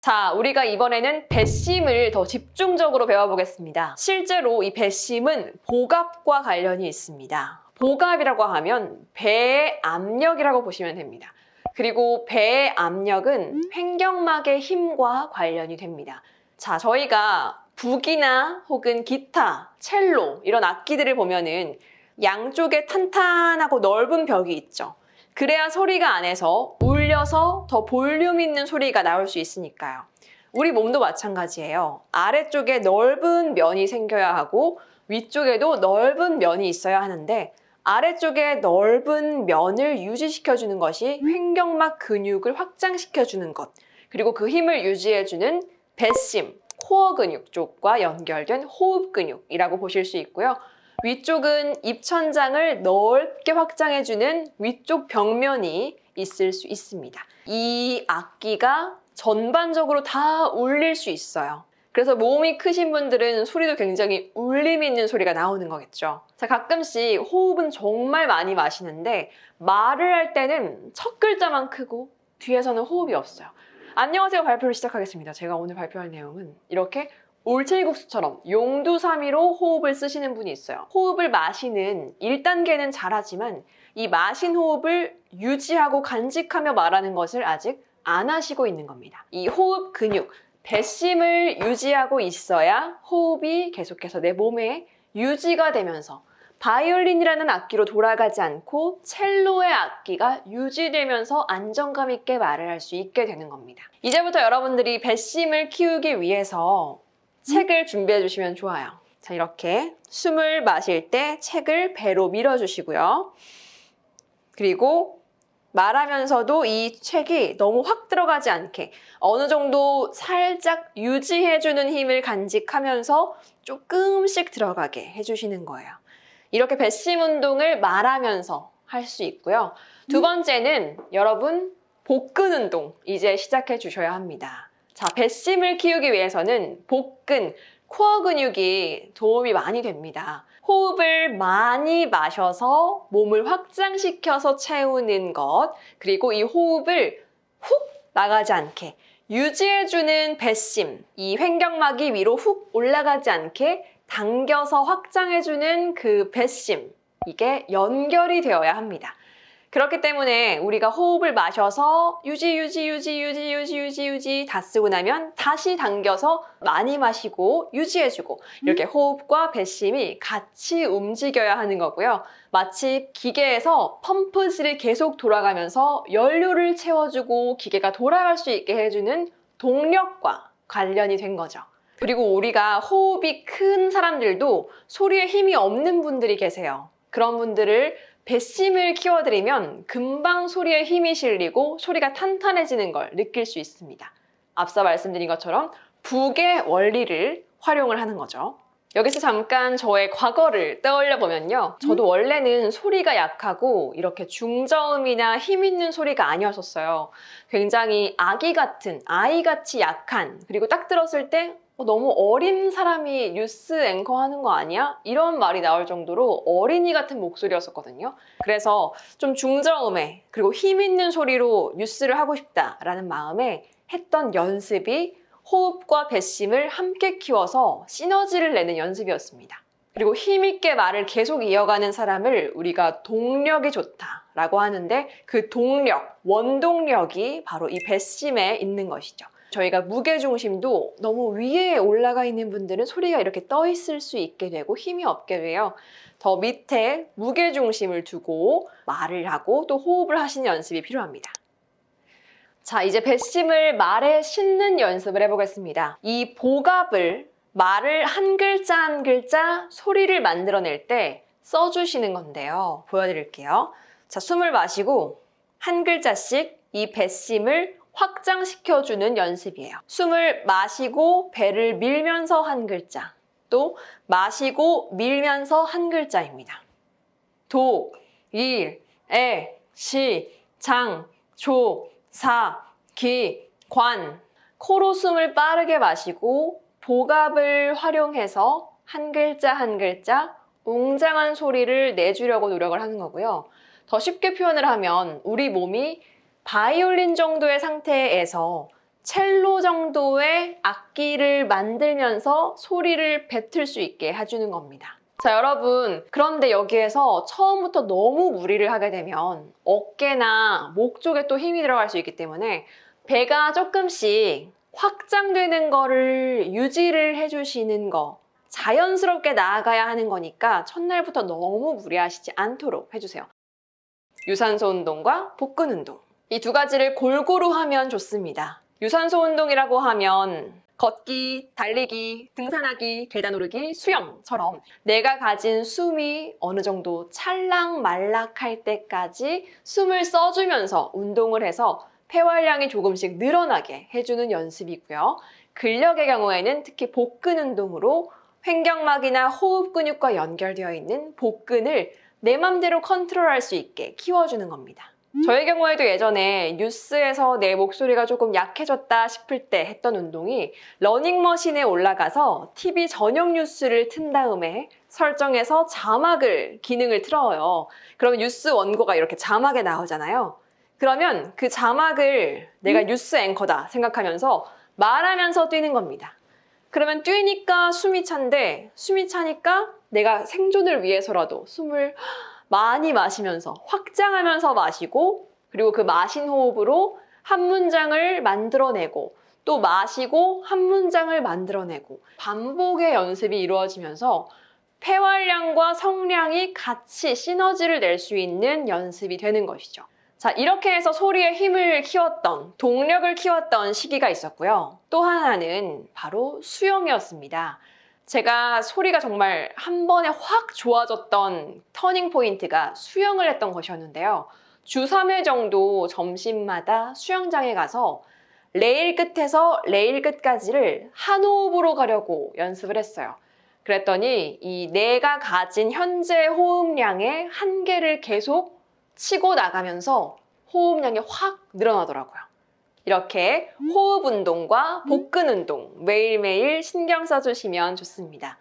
자, 우리가 이번에는 배심을 더 집중적으로 배워보겠습니다. 실제로 이 배심은 복압과 관련이 있습니다. 복압이라고 하면 배의 압력이라고 보시면 됩니다. 그리고 배의 압력은 횡격막의 힘과 관련이 됩니다. 자, 저희가 북이나 혹은 기타, 첼로 이런 악기들을 보면은 양쪽에 탄탄하고 넓은 벽이 있죠. 그래야 소리가 안에서 울려서 더 볼륨 있는 소리가 나올 수 있으니까요. 우리 몸도 마찬가지예요. 아래쪽에 넓은 면이 생겨야 하고 위쪽에도 넓은 면이 있어야 하는데 아래쪽에 넓은 면을 유지시켜주는 것이 횡격막 근육을 확장시켜주는 것 그리고 그 힘을 유지해주는 배심, 코어 근육 쪽과 연결된 호흡 근육이라고 보실 수 있고요. 위쪽은 입천장을 넓게 확장해주는 위쪽 벽면이 있을 수 있습니다. 이 악기가 전반적으로 다 울릴 수 있어요. 그래서 몸이 크신 분들은 소리도 굉장히 울림 있는 소리가 나오는 거겠죠. 자, 가끔씩 호흡은 정말 많이 마시는데 말을 할 때는 첫 글자만 크고 뒤에서는 호흡이 없어요. 안녕하세요 발표를 시작하겠습니다. 제가 오늘 발표할 내용은 이렇게 올챙이국수처럼 용두사미로 호흡을 쓰시는 분이 있어요. 호흡을 마시는 1단계는 잘하지만 이 마신 호흡을 유지하고 간직하며 말하는 것을 아직 안 하시고 있는 겁니다. 이 호흡 근육, 배심을 유지하고 있어야 호흡이 계속해서 내 몸에 유지가 되면서 바이올린이라는 악기로 돌아가지 않고 첼로의 악기가 유지되면서 안정감 있게 말을 할 수 있게 되는 겁니다. 이제부터 여러분들이 배심을 키우기 위해서 책을 준비해 주시면 좋아요. 자, 이렇게 숨을 마실 때 책을 배로 밀어 주시고요. 그리고 말하면서도 이 책이 너무 확 들어가지 않게 어느 정도 살짝 유지해주는 힘을 간직하면서 조금씩 들어가게 해주시는 거예요. 이렇게 배심 운동을 말하면서 할 수 있고요. 두 번째는 여러분 복근 운동 이제 시작해 주셔야 합니다. 자, 배심을 키우기 위해서는 복근, 코어 근육이 도움이 많이 됩니다. 호흡을 많이 마셔서 몸을 확장시켜서 채우는 것, 그리고 이 호흡을 훅 나가지 않게 유지해주는 배심, 이 횡격막이 위로 훅 올라가지 않게 당겨서 확장해주는 그 배심, 이게 연결이 되어야 합니다. 그렇기 때문에 우리가 호흡을 마셔서 유지, 유지, 유지, 유지, 유지, 유지, 유지 다 쓰고 나면 다시 당겨서 많이 마시고 유지해주고 이렇게 호흡과 배심이 같이 움직여야 하는 거고요. 마치 기계에서 펌프질이 계속 돌아가면서 연료를 채워주고 기계가 돌아갈 수 있게 해주는 동력과 관련이 된 거죠. 그리고 우리가 호흡이 큰 사람들도 소리에 힘이 없는 분들이 계세요. 그런 분들을 배심을 키워드리면 금방 소리에 힘이 실리고 소리가 탄탄해지는 걸 느낄 수 있습니다. 앞서 말씀드린 것처럼 북의 원리를 활용을 하는 거죠. 여기서 잠깐 저의 과거를 떠올려 보면요. 저도 원래는 소리가 약하고 이렇게 중저음이나 힘 있는 소리가 아니었었어요. 굉장히 아기 같은, 아이같이 약한, 그리고 딱 들었을 때 어, 너무 어린 사람이 뉴스 앵커 하는 거 아니야? 이런 말이 나올 정도로 어린이 같은 목소리였었거든요. 그래서 좀 중저음에 그리고 힘 있는 소리로 뉴스를 하고 싶다라는 마음에 했던 연습이 호흡과 배심을 함께 키워서 시너지를 내는 연습이었습니다. 그리고 힘있게 말을 계속 이어가는 사람을 우리가 동력이 좋다라고 하는데 그 동력, 원동력이 바로 이 배심에 있는 것이죠. 저희가 무게 중심도 너무 위에 올라가 있는 분들은 소리가 이렇게 떠 있을 수 있게 되고 힘이 없게 돼요. 더 밑에 무게 중심을 두고 말을 하고 또 호흡을 하시는 연습이 필요합니다. 자, 이제 배심을 말에 싣는 연습을 해보겠습니다. 이 복압을 말을 한 글자 한 글자 소리를 만들어낼 때 써주시는 건데요. 보여드릴게요. 자, 숨을 마시고 한 글자씩 이 배심을 확장시켜주는 연습이에요. 숨을 마시고 배를 밀면서 한 글자. 또 마시고 밀면서 한 글자입니다. 도, 일, 에, 시, 장, 조, 사, 기, 관. 코로 숨을 빠르게 마시고 복압을 활용해서 한 글자 한 글자 웅장한 소리를 내주려고 노력을 하는 거고요. 더 쉽게 표현을 하면 우리 몸이 바이올린 정도의 상태에서 첼로 정도의 악기를 만들면서 소리를 뱉을 수 있게 해주는 겁니다. 자, 여러분. 그런데 여기에서 처음부터 너무 무리를 하게 되면 어깨나 목 쪽에 또 힘이 들어갈 수 있기 때문에 배가 조금씩 확장되는 거를 유지를 해주시는 거 자연스럽게 나아가야 하는 거니까 첫날부터 너무 무리하시지 않도록 해주세요. 유산소 운동과 복근 운동. 이 두 가지를 골고루 하면 좋습니다. 유산소 운동이라고 하면 걷기, 달리기, 등산하기, 계단 오르기, 수영처럼 내가 가진 숨이 어느 정도 찰랑말락할 때까지 숨을 써주면서 운동을 해서 폐활량이 조금씩 늘어나게 해주는 연습이고요. 근력의 경우에는 특히 복근 운동으로 횡격막이나 호흡 근육과 연결되어 있는 복근을 내 맘대로 컨트롤할 수 있게 키워주는 겁니다. 저의 경우에도 예전에 뉴스에서 내 목소리가 조금 약해졌다 싶을 때 했던 운동이 러닝머신에 올라가서 TV 전용 뉴스를 튼 다음에 설정해서 자막을 기능을 틀어요. 그러면 뉴스 원고가 이렇게 자막에 나오잖아요. 그러면 그 자막을 내가 뉴스 앵커다 생각하면서 말하면서 뛰는 겁니다. 그러면 뛰니까 숨이 찬데 숨이 차니까 내가 생존을 위해서라도 숨을 많이 마시면서 확장하면서 마시고 그리고 그 마신 호흡으로 한 문장을 만들어내고 또 마시고 한 문장을 만들어내고 반복의 연습이 이루어지면서 폐활량과 성량이 같이 시너지를 낼 수 있는 연습이 되는 것이죠. 자, 이렇게 해서 소리의 힘을 키웠던, 동력을 키웠던 시기가 있었고요. 또 하나는 바로 수영이었습니다. 제가 소리가 정말 한 번에 확 좋아졌던 터닝 포인트가 수영을 했던 것이었는데요. 주 3회 정도 점심마다 수영장에 가서 레일 끝에서 레일 끝까지를 한 호흡으로 가려고 연습을 했어요. 그랬더니 이 내가 가진 현재 호흡량의 한계를 계속 치고 나가면서 호흡량이 확 늘어나더라고요. 이렇게 호흡 운동과 복근 운동 매일매일 신경 써주시면 좋습니다.